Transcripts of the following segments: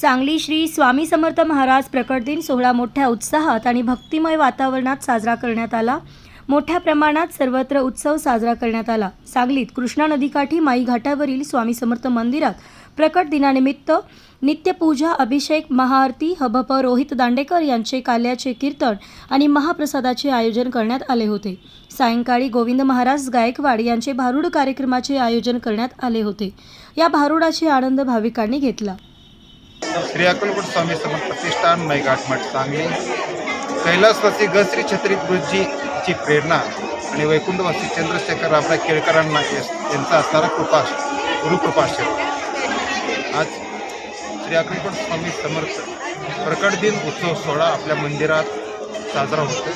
सांगली श्री स्वामी समर्थ महाराज प्रकट दिन सोहळा मोठ्या उत्साहात आणि भक्तिमय वातावरणात साजरा करण्यात आला. मोठ्या प्रमाणात सर्वत्र उत्सव साजरा करण्यात आला. सांगलीत कृष्णा नदीकाठी माई घाटावरील स्वामी समर्थ मंदिरात प्रकट दिनानिमित्त नित्यपूजा अभिषेक महाआरती हबप रोहित दांडेकर यांचे काल्याचे कीर्तन आणि महाप्रसादाचे आयोजन करण्यात आले होते. सायंकाळी गोविंद महाराज गायकवाड यांचे भारुड कार्यक्रमाचे आयोजन करण्यात आले होते. या भारुडाचे आनंद भाविकांनी घेतला. श्री अक्कलकोट स्वामी समर्थ प्रतिष्ठान मठ सांगली. कैलासवासी गश्री छत्री गुरुजीची प्रेरणा आणि वैकुंठवासी चंद्रशेखर रामराय केळकरांना यांचा असणारा कृपाश गुरुकृपाशय. आज श्री अक्कलकोट स्वामी समर्थ प्रकट दिन उत्सव सोहळा आपल्या मंदिरात साजरा होतो.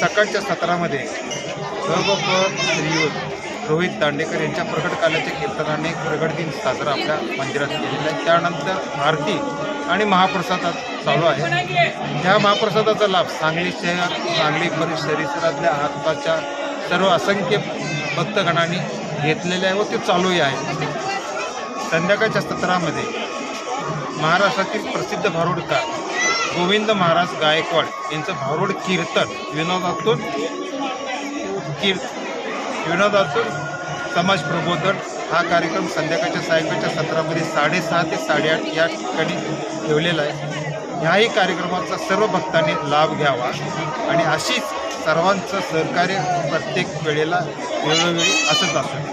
सकाळच्या सत्रामध्ये सर्वप श्रीयुत रोहित दांडेकर यांच्या प्रगट काल्याच्या कीर्तनाने प्रगट दिन साजरा आपल्या मंदिरात केलेला आहे. त्यानंतर आरती आणि महाप्रसादात चालू आहे. ह्या महाप्रसादाचा लाभ सांगली शहर सांगली परिसरातल्या आसपासच्या सर्व असंख्य भक्तगणांनी घेतलेले आहे व ते चालूही आहे. संध्याकाळच्या सत्रामध्ये महाराष्ट्रातील प्रसिद्ध भारुडकार गोविंद महाराज गायकवाड यांचं भारुड कीर्तन विनोदातून कीर्तन विनोदातून समाज प्रबोधन हा कार्यक्रम संध्याकाळच्या सायंकाळच्या सत्रामध्ये साडेसहा ते साडेआठ या ठिकाणी ठेवलेला आहे. ह्याही कार्यक्रमाचा सर्व भक्तांनी लाभ घ्यावा आणि अशीच सर्वांचं सहकार्य प्रत्येक वेळेला वेळोवेळी असंच असू